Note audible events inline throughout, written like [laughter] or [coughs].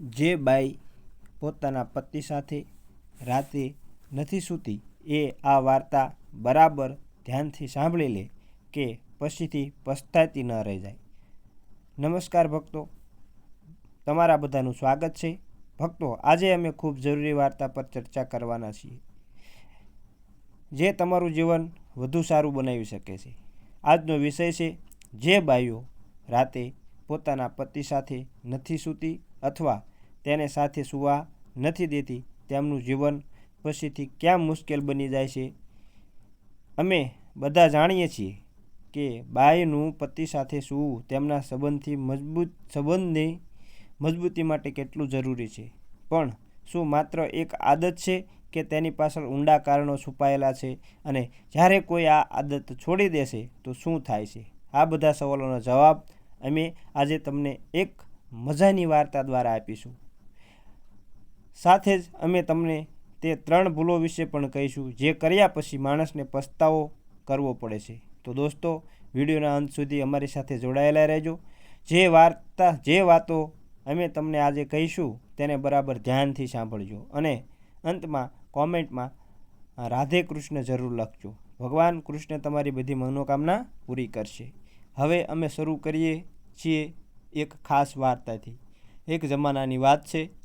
જે બાઈ પોતાના પતિ સાથે રાતે નથી સૂતી, એ આ વાર્તા બરાબર ધ્યાનથી સાંભળી લે કે પછીથી પસ્તાતી ન રહી જાય. નમસ્કાર ભક્તો. તમારા બધાનું સ્વાગત છે. ભક્તો, આજે અમે ખૂબ જરૂરી વાર્તા પર ચર્ચા કરવાના છીએ. જે તમારું જીવન વધુ સારું બનાવી શકે છે. આજનો વિષય છે, જે બાઈઓ રાતે પોતાના પતિ સાથે નથી સૂતી અથવા તેને સાથે સૂવા નથી દેતી. તેમનું જીવન પછીથી ક્યાં મુશ્કેલ બની જાય છે? અમે બધા જાણીએ છીએ કે બાયનું પતિ સાથે સૂવું તેમના સંબંધથી મજબૂત, સંબંધની મજબૂતી માટે કેટલું જરૂરી છે? પણ શું માત્ર એક આદત છે કે તેની પાછળ ઊંડા કારણો છુપાયેલા છે અને જ્યારે કોઈ આ આદત છોડી દેશે તો શું થાય છે? આ બધા સવાલોનો જવાબ અમે આજે તમને એક મજાની વાર્તા દ્વારા આપીશું. સાથે જ અમે તમને તે ત્રણ ભૂલો વિશે પણ કહીશું, જે કર્યા પછી માણસને પસ્તાવો કરવો પડે છે. તો દોસ્તો, વિડીયોના અંત સુધી અમારી સાથે જોડાયેલા રહેજો. જે વાર્તા, જે વાતો અમે તમને આજે કહીશું, તેને બરાબર ધ્યાનથી સાંભળજો અને અંતમાં કોમેન્ટમાં રાધે કૃષ્ણ જરૂર લખજો. ભગવાન કૃષ્ણ તમારી બધી મનોકામના પૂરી કરશે. હવે અમે શરૂ કરીએ છીએ એક ખાસ વાર્તાથી. એક જમાનાની વાત છે.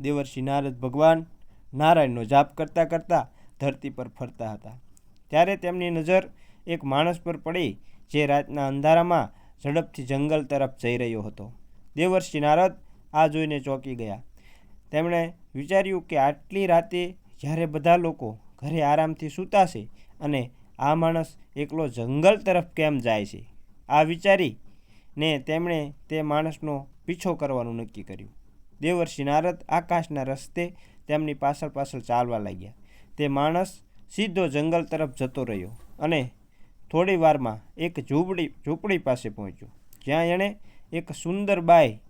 દેવર્ષિ નારદ ભગવાન નારાયણનો જાપ કરતાં કરતાં ધરતી પર ફરતા હતા. ત્યારે તેમની નજર એક માણસ પર પડી જે રાતના અંધારામાં ઝડપથી જંગલ તરફ જઈ રહ્યો હતો. દેવર્ષિ નારદ આ જોઈને ચોંકી ગયા. તેમણે વિચાર્યું કે આટલી રાતે જ્યારે બધા લોકો ઘરે આરામથી સૂતા છે અને આ માણસ એકલો જંગલ તરફ કેમ જાય છે, આ વિચારીને તેમણે તે માણસનો પીછો કરવાનું નક્કી કર્યું. દેવર્ષિ નારદ આકાશના રસ્તે તેમની પાછળ પાછળ ચાલવા લાગ્યા. તે માણસ સીધો જંગલ તરફ જતો રહ્યો અને થોડી વારમાં એક ઝૂંપડી ઝૂંપડી પાસે પહોંચ્યો. જ્યાં એણે એક સુંદર બાઈ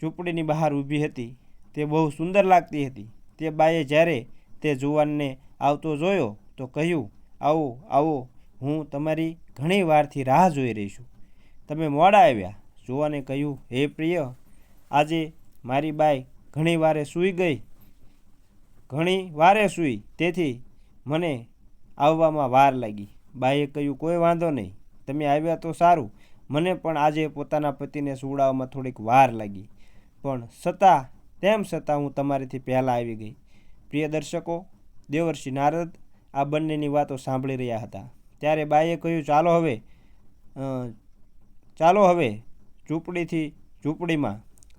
ઝૂંપડીની બહાર ઊભી હતી. તે બહુ સુંદર લાગતી હતી. તે બાએ જ્યારે તે જુવાનને આવતો જોયો તો કહ્યું, આવો આવો, હું તમારી ઘણી વારથી રાહ જોઈ રહી છું. તમે મોડા આવ્યા. જુવાને કહ્યું, હે પ્રિય, આજે મારી બાઈ ઘણી વારે સૂઈ ગઈ. ઘણી વારે સૂઈ, તેથી મને આવવામાં વાર લાગી. બાઈએ કહ્યું, કોઈ વાંધો નહીં, તમે આવ્યા તો સારું. મને પણ આજે પોતાના પતિને સુવડાવવામાં થોડીક વાર લાગી. પણ છતાં તેમ છતાં હું તમારીથી પહેલાં આવી ગઈ. પ્રિય દર્શકો, દેવર્ષિ નારદ આ બંનેની વાતો સાંભળી રહ્યા હતા. ત્યારે બાઈએ કહ્યું, ચાલો હવે ચાલો હવે ઝૂંપડીથી ઝૂંપડીમાં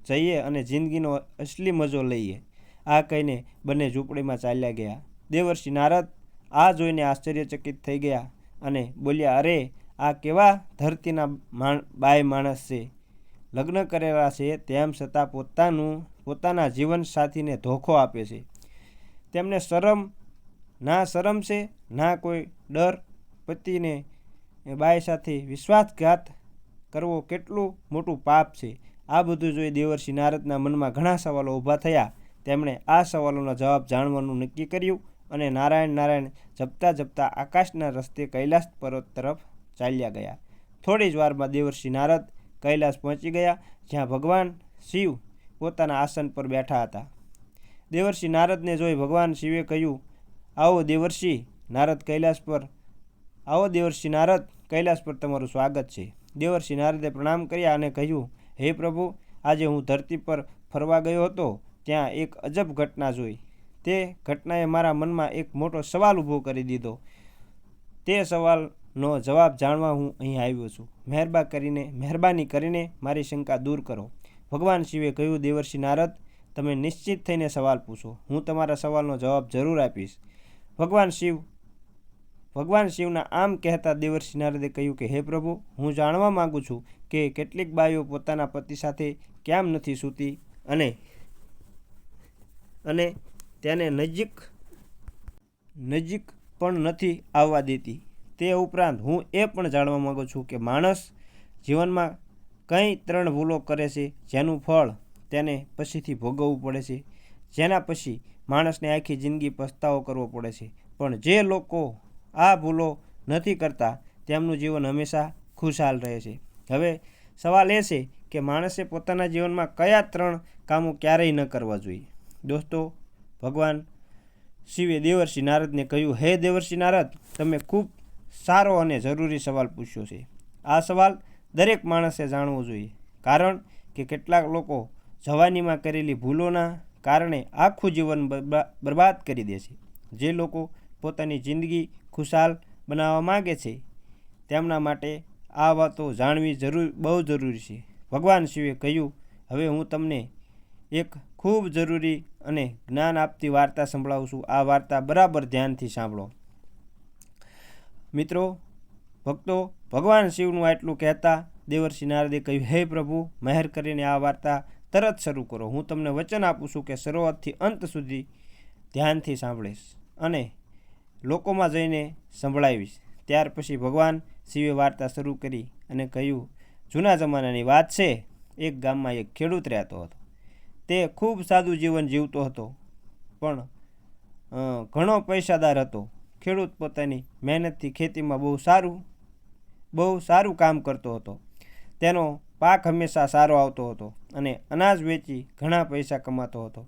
જઈએ અને જિંદગીનો અસલી મજો લઈએ. આ કહીને બંને ઝૂંપડીમાં ચાલ્યા ગયા. દેવર્ષિ નારદ આ જોઈને આશ્ચર્યચકિત થઈ ગયા અને બોલ્યા, અરે, આ કેવા ધરતીના બાય માણસ છે. લગ્ન કરેલા છે તેમ છતાં પોતાનું, પોતાના જીવનસાથીને ધોખો આપે છે. તેમને શરમ, ના શરમ છે, ના કોઈ ડર. પતિને બાઈ સાથે વિશ્વાસઘાત કરવો કેટલું મોટું પાપ છે. આ બધું જોઈ દેવર્ષિ નારદના મનમાં ઘણા સવાલો ઊભા થયા. તેમણે આ સવાલોનો જવાબ જાણવાનું નક્કી કર્યું અને નારાયણ નારાયણ જપતા જપતા આકાશના રસ્તે કૈલાસ પર્વત તરફ ચાલ્યા ગયા. થોડી જ વારમાં દેવર્ષિ નારદ કૈલાસ પહોંચી ગયા, જ્યાં ભગવાન શિવ પોતાના આસન પર બેઠા હતા. દેવર્ષિ નારદને જોઈ ભગવાન શિવે કહ્યું, આવો દેવર્ષિ નારદ કૈલાસ પર, આવો દેવર્ષિ નારદ કૈલાસ પર તમારું સ્વાગત છે. દેવર્ષિ નારદે પ્રણામ કર્યા અને કહ્યું હે પ્રભુ, આજે હું ધરતી પર ફરવા ગયો હતો, ત્યાં એક અજબ ઘટના જોઈ. તે ઘટનાએ મારા મનમાં એક મોટો સવાલ ઊભો કરી દીધો. તે સવાલનો જવાબ જાણવા હું અહીં આવ્યો છું. મહેરબા કરીને, મહેરબાની કરીને મારી શંકા દૂર કરો. ભગવાન શિવે કહ્યું, દેવર્ષિ નારદ, તમે નિશ્ચિત થઈને સવાલ પૂછો. હું તમારા સવાલનો જવાબ જરૂર આપીશ. ભગવાન શિવ, ભગવાન શિવના આમ કહેતા દેવર્ષિ નારદે કહ્યું કે, હે પ્રભુ, હું જાણવા માગું છું કે કેટલીક બાઈઓ પોતાના પતિ સાથે કેમ નથી સૂતી અને અને તેને નજીક નજીક પણ નથી આવવા દેતી. તે ઉપરાંત હું એ પણ જાણવા માગું છું કે માણસ જીવનમાં કઈ ત્રણ ભૂલો કરે છે, જેનું ફળ તેને પછીથી ભોગવવું પડે છે. જેના પછી માણસને આખી જિંદગી પસ્તાવો કરવો પડે છે. પણ જે લોકો આ ભૂલો નથી કરતા, તેમનું જીવન હંમેશા ખુશહાલ રહે છે. હવે સવાલ એ છે કે માણસે પોતાના જીવનમાં કયા ત્રણ કામો ક્યારેય ન કરવા જોઈએ? દોસ્તો, ભગવાન શિવે દેવર્ષિ નારદને કહ્યું, હે દેવર્ષિ નારદ, તમે ખૂબ સારો અને જરૂરી સવાલ પૂછ્યો છે. આ સવાલ દરેક માણસે જાણવો જોઈએ. કારણ કે કેટલાક લોકો જવાનીમાં કરેલી ભૂલોના કારણે આખું જીવન બરબા- બરબાદ કરી દે છે. જે લોકો પોતાની જિંદગી ખુશાલ બનાવવા માગે છે, તેમના માટે આ વાતો જાણવી જરૂર, બહુ જરૂરી છે. ભગવાન શિવે કહ્યું, હવે હું તમને એક ખૂબ જરૂરી અને જ્ઞાન આપતી વાર્તા સંભળાવું છું. આ વાર્તા બરાબર ધ્યાનથી સાંભળો. મિત્રો, ભક્તો, ભગવાન શિવનું આટલું કહેતા દેવર્ષિ નારદે કહ્યું, હે પ્રભુ, મહેર કરીને આ વાર્તા તરત શરૂ કરો. હું તમને વચન આપું છું કે શરૂઆતથી અંત સુધી ધ્યાનથી સાંભળીશ અને લોકોમાં જઈને સંભળાવીશ. ત્યાર પછી ભગવાન શિવે વાર્તા શરૂ કરી અને કહ્યું, જૂના જમાનાની વાત છે. એક ગામમાં એક ખેડૂત રહેતો હતો. તે ખૂબ સાદું જીવન જીવતો હતો, પણ ઘણો પૈસાદાર હતો. ખેડૂત પોતાની મહેનતથી ખેતીમાં બહુ સારું બહુ સારું કામ કરતો હતો. તેનો પાક હંમેશા સારો આવતો હતો અને અનાજ વેચી ઘણા પૈસા કમાતો હતો.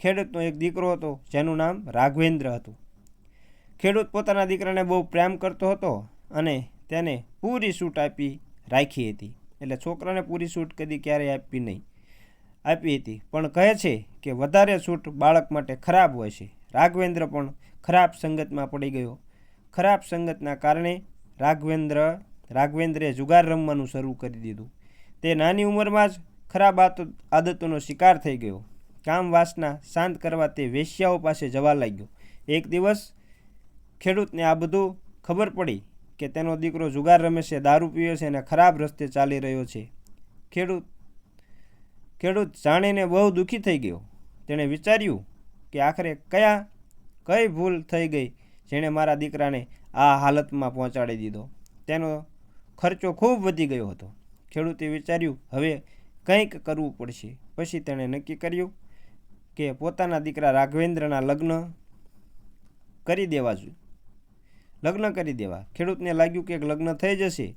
ખેડૂતનો એક દીકરો હતો, જેનું નામ રાઘવેન્દ્ર હતું. ખેડૂત પોતાના દીકરાને બહુ પ્રેમ કરતો હતો અને તેને પૂરી છૂટ આપી રાખી હતી. એટલે છોકરાને પૂરી છૂટ કદી ક્યારેય આપી નહીં. આપી હતી. પણ કહે છે કે વધારે છૂટ બાળક માટે ખરાબ હોય છે. રાઘવેન્દ્ર પણ ખરાબ સંગતમાં પડી ગયો. ખરાબ સંગતના કારણે રાઘવેન્દ્ર રાઘવેન્દ્રે જુગાર રમવાનું શરૂ કરી દીધું. તે નાની ઉંમરમાં જ ખરાબ આદત આદતોનો શિકાર થઈ ગયો. કામ વાસના શાંત કરવા તે વેશ્યાઓ પાસે જવા લાગ્યો. એક દિવસ ખેડૂતને આ બધું ખબર પડી કે તેનો દીકરો જુગાર રમે છે, દારૂ પીવે છે અને ખરાબ રસ્તે ચાલી રહ્યો છે. ખેડૂત ખેડૂત જાણીને બહુ દુઃખી થઈ ગયો. તેણે વિચાર્યું કે આખરે કયા, કઈ ભૂલ થઈ ગઈ જેણે મારા દીકરાને આ હાલતમાં પહોંચાડી દીધો. તેનો ખર્ચો ખૂબ વધી ગયો હતો. ખેડૂતે વિચાર્યું, હવે કંઈક કરવું પડશે. પછી તેણે નક્કી કર્યું કે પોતાના દીકરા રાઘવેન્દ્રના લગ્ન કરી દેવા જોઈએ. લગ્ન કરી દેવા. ખેડૂતને લાગ્યું કે લગ્ન થઈ જશે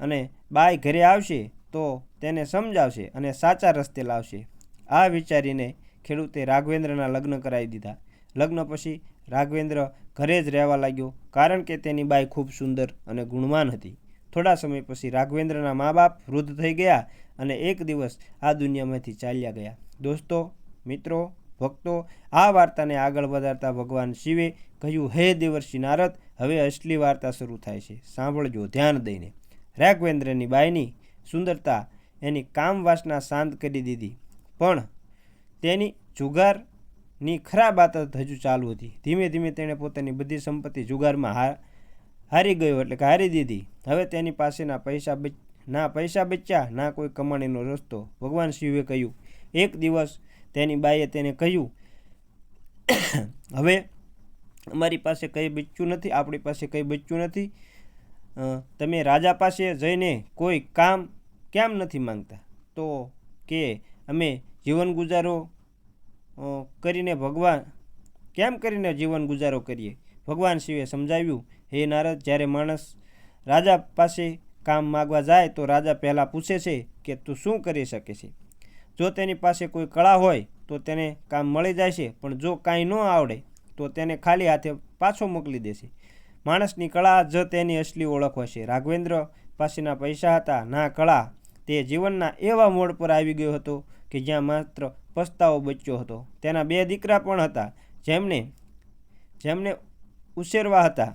અને બાય ઘરે આવશે તો તેને સમજાવશે અને સાચા રસ્તે લાવશે. આ વિચારીને ખેડૂતે રાઘવેન્દ્રના લગ્ન કરાવી દીધા. લગ્ન પછી રાઘવેન્દ્ર ઘરે જ રહેવા લાગ્યો કારણ કે તેની બાઈ ખૂબ સુંદર અને ગુણવાન હતી. થોડા સમય પછી રાઘવેન્દ્રના મા બાપ વૃદ્ધ થઈ ગયા અને એક દિવસ આ દુનિયામાંથી ચાલ્યા ગયા. દોસ્તો, મિત્રો ભક્તો આ વાર્તાને આગળ વધારતા ભગવાન શિવે કહ્યું, હે દેવર્ષિ નારદ, હવે અસલી વાર્તા શરૂ થાય છે. સાંભળજો ધ્યાન દઈને. રાઘવેન્દ્રની બાઈની સુંદરતા એની કામવાસના શાંત કરી દીધી. પણ તેની જુગારની ખરાબ આદત હજુ ચાલુ હતી. ધીમે ધીમે તેણે પોતાની બધી સંપત્તિ જુગારમાં હાર હારી ગયો એટલે કે હારી દીધી. હવે તેની પાસેના પૈસા ના પૈસા બચ્યા, ના કોઈ કમાણીનો રસ્તો. ભગવાન શિવે કહ્યું, એક દિવસ તેની બાઈએ તેને કહ્યું, હવે અમારી પાસે કંઈ બચ્યું નથી, આપણી પાસે કંઈ બચ્યું નથી. તમે રાજા પાસે જઈને કોઈ કામ કેમ નથી માંગતા? તો કે, અમે જીવન ગુજારો કરીને ભગવાન, કેમ કરીને જીવન ગુજારો કરીએ? ભગવાન શિવે સમજાવ્યું, હે નારદ, જ્યારે માણસ રાજા પાસે કામ માગવા જાય, તો રાજા પહેલાં પૂછે છે કે તું શું કરી શકે છે? જો તેની પાસે કોઈ કળા હોય, તો તેને કામ મળી જાય છે, પણ જો કાંઈ ન આવડે, તો તેને ખાલી હાથે પાછો મોકલી દેશે. માણસની કળા જ તેની અસલી ઓળખ હોય છે રાઘવેન્દ્ર પાસેના પૈસા હતા, ના કળા, તે જીવનના એવા મોડ પર આવી ગયો હતો કે જ્યાં માત્ર પસ્તાવો બચ્યો હતો. તેના બે દીકરા પણ હતા, જેમને જેમને ઉછેરવા હતા.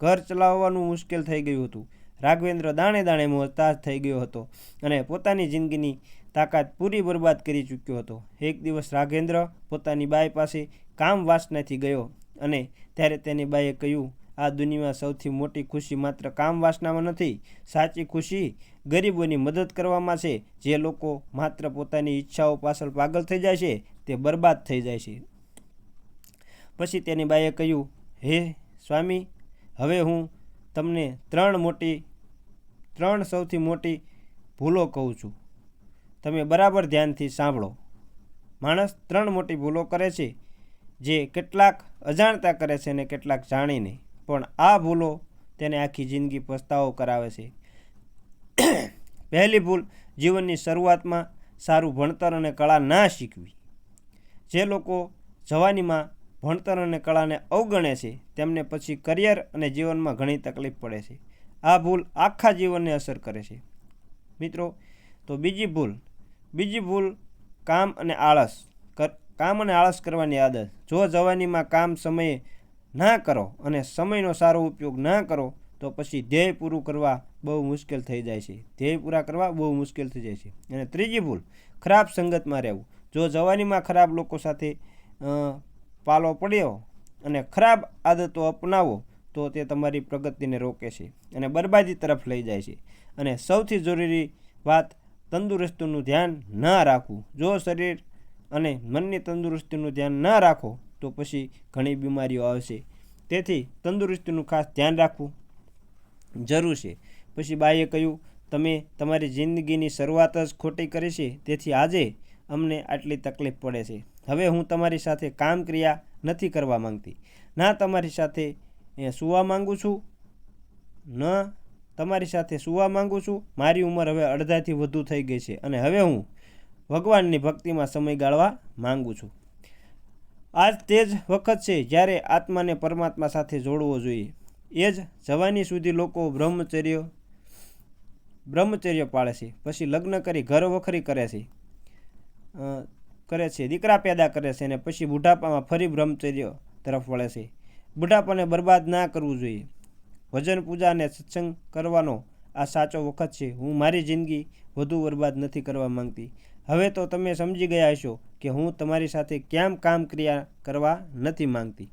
ઘર ચલાવવાનું મુશ્કેલ થઈ ગયું હતું. રાઘવેન્દ્ર દાણે દાણે મોહતાજ થઈ ગયો હતો અને પોતાની જિંદગીની તાકાત પૂરી બરબાદ કરી ચૂક્યો હતો. એક દિવસ રાઘેન્દ્ર પોતાની બાઈ પાસે કામ વાસનાથી ગયો અને ત્યારે તેની બાઈએ કહ્યું, આ દુનિયામાં સૌથી મોટી ખુશી માત્ર કામ વાસનામાં નથી, સાચી ખુશી ગરીબોની મદદ કરવામાં છે. જે લોકો માત્ર પોતાની ઈચ્છાઓ પાછળ પાગલ થઈ જાય છે, તે બરબાદ થઈ જાય છે. પછી તેની બાઈએ કહ્યું, હે સ્વામી, હવે હું તમને ત્રણ મોટી, ત્રણ સૌથી મોટી ભૂલો કહું છું. તમે બરાબર ધ્યાનથી સાંભળો. માણસ ત્રણ મોટી ભૂલો કરે છે, જે કેટલાક અજાણતા કરે છે અને કેટલાક જાણીને પણ આ ભૂલો તેને આખી જિંદગી પસ્તાવો કરાવે છે. [coughs] પહેલી ભૂલ, જીવનની શરૂઆતમાં સારું ભણતર અને કળા ના શીખવી. જે લોકો જવાનીમાં ભણતર અને કળાને અવગણે છે, તેમને પછી કરિયર અને જીવનમાં ઘણી તકલીફ પડે છે. આ ભૂલ આખા જીવનને અસર કરે છે. મિત્રો, તો બીજી ભૂલ બીજી ભૂલ, કામ અને આળસ. કામ અને આળસ કરવાની આદત. જો જવાનીમાં કામ સમયે ના કરો અને સમયનો સારો ઉપયોગ ના કરો, તો પછી ધ્યેય પૂરું કરવા બહુ મુશ્કેલ થઈ જાય છે. ધ્યેય પૂરા કરવા બહુ મુશ્કેલ થઈ જાય છે. અને ત્રીજી ભૂલ, ખરાબ સંગતમાં રહેવું. જો જવાનીમાં ખરાબ લોકો સાથે પાલો પડ્યો અને ખરાબ આદતો અપનાવો, તો તે તમારી પ્રગતિને રોકે છે અને બરબાદી તરફ લઈ જાય છે. અને સૌથી જરૂરી વાત તંદુરસ્તીનું ધ્યાન ન રાખવું. જો શરીર અને મનની તંદુરસ્તીનું ધ્યાન ન રાખો, તો પછી ઘણી બીમારીઓ આવશે. તેથી તંદુરસ્તીનું ખાસ ધ્યાન રાખવું જરૂર છે. પછી બાઈએ કહ્યું, તમે તમારી જિંદગીની શરૂઆત જ ખોટી કરી છે, તેથી આજે અમને આટલી તકલીફ પડે છે. હવે હું તમારી સાથે કામ ક્રિયા નથી કરવા માંગતી. ના તમારી સાથે સૂવા માંગુ છું, ન તમારી સાથે સૂવા માંગુ છું. મારી ઉંમર હવે અડધાથી વધુ થઈ ગઈ છે અને હવે હું ભગવાનની ભક્તિમાં સમય ગાળવા માંગુ છું. આજ તે જ વખત છે જ્યારે આત્માને પરમાત્મા સાથે જોડવો જોઈએ. એ જ જવાની સુધી લોકો બ્રહ્મચર્ય બ્રહ્મચર્ય પાળે છે. પછી લગ્ન કરી ઘર વખરી કરે છે. કરે છે. દીકરા પેદા કરે છે અને પછી બુઢાપામાં ફરી બ્રહ્મચર્ય તરફ વળે છે. બુઢાપાને બરબાદ ના કરવું જોઈએ. ભજન પૂજા અને સત્સંગ કરવાનો આ સાચો વખત છે. હું મારી જિંદગી વધુ બરબાદ નથી કરવા માંગતી. હવે તો તમે સમજી ગયા હશો કે હું તમારી સાથે કેમ કામ ક્રિયા કરવા નથી માંગતી.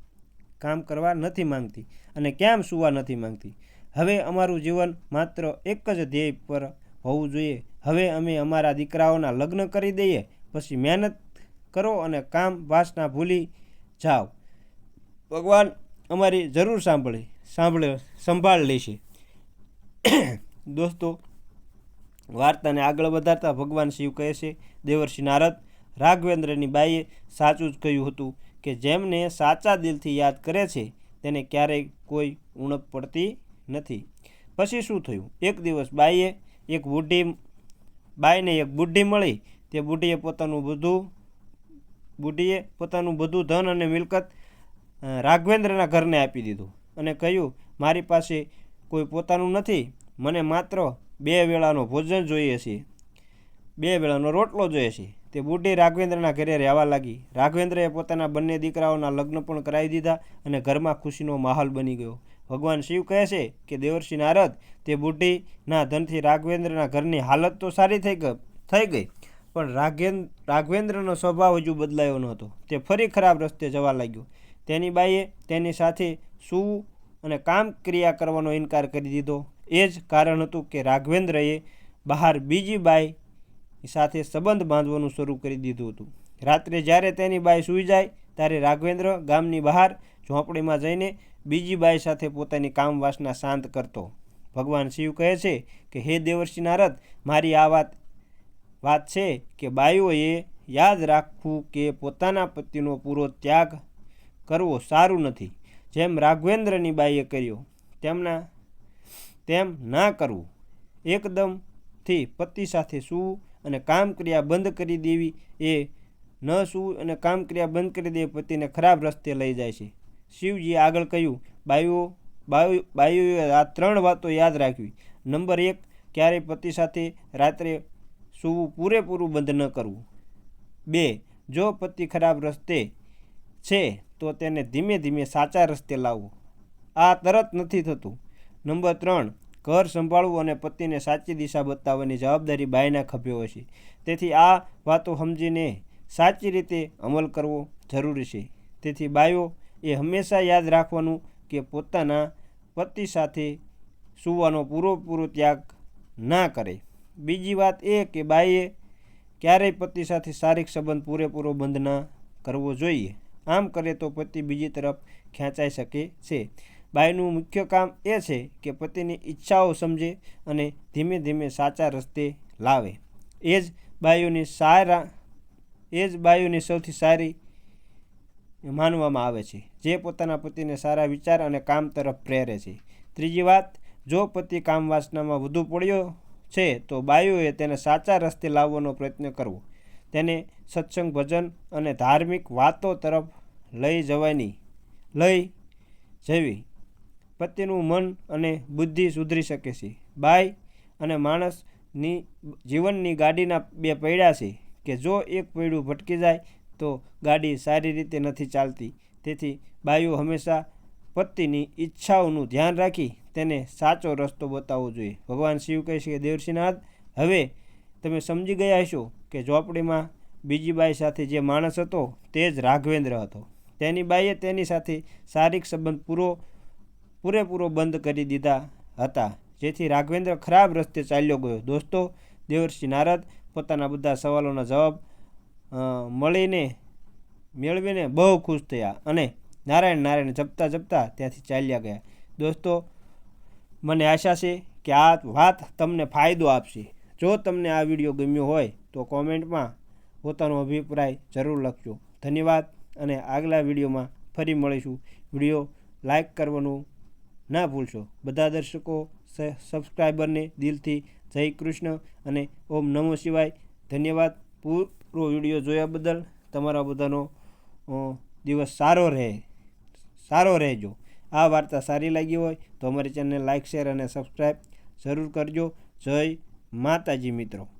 કામ કરવા નથી માંગતી અને કેમ સુવા નથી માંગતી. હવે અમારું જીવન માત્ર એક જ ધ્યેય પર હોવું જોઈએ. હવે અમે અમારા દીકરાઓના લગ્ન કરી દઈએ, પછી મહેનત કરો અને કામ વાસના ભૂલી જાઓ. ભગવાન અમારી જરૂર સાંભળે. સાંભળે, સંભાળ લેશે દોસ્તો, વાર્તાને આગળ વધારતા ભગવાન શિવ કહે છે, દેવર્ષિ નારદ, રાઘવેન્દ્રની બાઈએ સાચું જ કહ્યું હતું કે જેમને સાચા દિલથી યાદ કરે છે, તેને ક્યારેય કોઈ ઉણપ પડતી નથી. પછી શું થયું? એક દિવસ બાઈએ એક બુઢી, બાઈને એક બુઢી મળી. તે બુઢીએ પોતાનું બધું, બુઢીએ પોતાનું બધું ધન અને મિલકત રાઘવેન્દ્રના ઘરને આપી દીધું. અને કહ્યું, મારી પાસે કોઈ પોતાનું નથી, મને માત્ર બે વેળાનો ભોજન જોઈએ છે. બે વેળાનો રોટલો જોઈએ છે. તે બુઢી રાઘવેન્દ્રના ઘરે રહેવા લાગી. રાઘવેન્દ્રએ પોતાના બંને દીકરાઓના લગ્ન પણ કરાવી દીધા અને ઘરમાં ખુશીનો માહોલ બની ગયો. ભગવાન શિવ કહે છે કે, દેવર્ષિ નારદ, તે બુઢીના ધનથી રાઘવેન્દ્રના ઘરની હાલત તો સારી થઈ ગઈ થઈ ગઈ, પણ રાઘેન, રાઘવેન્દ્રનો સ્વભાવ હજુ બદલાયો નહોતો. તે ફરી ખરાબ રસ્તે જવા લાગ્યો. તેની બાઈએ તેની સાથે સૂવું અને કામ ક્રિયા કરવાનો ઇનકાર કરી દીધો. એ જ કારણ હતું કે રાઘવેન્દ્રએ બહાર બીજી બાઈ સાથે સંબંધ બાંધવાનું શરૂ કરી દીધું હતું. રાત્રે જ્યારે તેની બાઈ સૂઈ જાય, ત્યારે રાઘવેન્દ્ર ગામની બહાર ઝોંપડીમાં જઈને બીજી બાઈ સાથે પોતાની કામવાસના શાંત કરતો. ભગવાન શિવ કહે છે કે, હે દેવર્ષિ નારદ, મારી આ વાત વાત છે કે બાઈઓએ યાદ રાખવું કે પોતાના પતિનો પૂરો ત્યાગ કરવો સારું નથી. જેમ રાઘવેન્દ્રની બાઈએ કર્યો, તેમના, તેમ ના કરવું. એકદમથી પતિ સાથે સૂવું અને કામક્રિયા બંધ કરી દેવી એ ન સૂવું અને કામક્રિયા બંધ કરી દેવી પતિને ખરાબ રસ્તે લઈ જાય છે. શિવજીએ આગળ કહ્યું, બાઈઓ બાયુ બાયુએ આ ત્રણ વાતો યાદ રાખવી. નંબર એક, ક્યારેય પતિ સાથે રાત્રે સૂવું પૂરેપૂરું બંધ ન કરવું. બે, જો પતિ ખરાબ રસ્તે છે તો તેને ધીમે ધીમે સાચા રસ્તે લાવવું. આ તરત નથી થતું. નંબર ત્રણ, ઘર સંભાળવું અને પતિને સાચી દિશા બતાવવાની જવાબદારી બાઈના ખભે હોય છે. તેથી આ વાતો સમજીને સાચી રીતે અમલ કરવો જરૂરી છે. તેથી બાયો એ હંમેશા યાદ રાખવાનું કે પોતાના પતિ સાથે સૂવાનો પૂરેપૂરો ત્યાગ ના કરે. બીજી વાત એ કે બાઈએ ક્યારેય પતિ સાથે શારીરિક સંબંધ પૂરેપૂરો બંધ ના કરવો જોઈએ. આમ કરે તો પતિ બીજી તરફ ખેંચાઈ શકે છે. બાઈનું મુખ્ય કામ એ છે કે પતિની ઈચ્છાઓ સમજે અને ધીમે ધીમે સાચા રસ્તે લાવે. એ જ બાયુની સારા, એ જ બાયુની સૌથી સારી માનવામાં આવે છે, જે પોતાના પતિને સારા વિચાર અને કામ તરફ પ્રેરે છે. ત્રીજી વાત, જો પતિ કામ વાસનામાં વધુ પડ્યો છે, તો બાયુએ તેને સાચા રસ્તે લાવવાનો પ્રયત્ન કરવો. તેને સત્સંગ, ભજન અને ધાર્મિક વાતો તરફ લઈ જવાની, લઈ જવી. પ્રત્યેનું મન અને બુદ્ધિ સુધરી શકે છે. બાઈ અને માણસની જીવનની ગાડીના બે પૈડા છે કે જો એક પૈડું ભટકી જાય તો ગાડી સારી રીતે નથી ચાલતી. તેથી બાયો હંમેશા પતિની ઈચ્છાઓનું ધ્યાન રાખી તેને સાચો રસ્તો બતાવવો જોઈએ. ભગવાન શિવ કહે છે કે દેવસિંહનાથ હવે તમે સમજી ગયા હશો કે ઝોપડીમાં બીજી બાઈ સાથે જે માણસ હતો તે જ રાઘવેન્દ્ર હતો. તેની બાઈએ તેની સાથે શારીરિક સંબંધ પૂરો, પૂરેપૂરો બંધ કરી દીધા હતા, જેથી રાઘવેન્દ્ર ખરાબ રસ્તે ચાલ્યો ગયો. દોસ્તો, દેવર્ષિ નારદ પોતાના બધા સવાલોના જવાબ મળીને, મેળવીને બહુ ખુશ થયા અને નારાયણ નારાયણ જપતા જપતા ત્યાંથી ચાલ્યા ગયા. દોસ્તો, મને આશા છે કે આ વાત તમને ફાયદો આપશે. જો તમને આ વીડિયો ગમ્યો હોય તો કોમેન્ટમાં પોતાનો અભિપ્રાય જરૂર લખજો. ધન્યવાદ અને આગલા વિડીયોમાં ફરી મળીશું. વીડિયો લાઈક કરવાનું ના ભૂલશો. બધા દર્શકો સબસ્ક્રાઈબરને દિલથી જય કૃષ્ણ અને ઓમ નમો શિવાય. ધન્યવાદ. પૂરો વીડિયો જોયા બદલ તમારા બધાનો દિવસ સારો રહે. સારો રહેજો. આ વાર્તા સારી લાગી હોય તો અમારી ચેનલને લાઇક શેર અને સબસ્ક્રાઈબ જરૂર કરજો. જય માતાજી મિત્રો.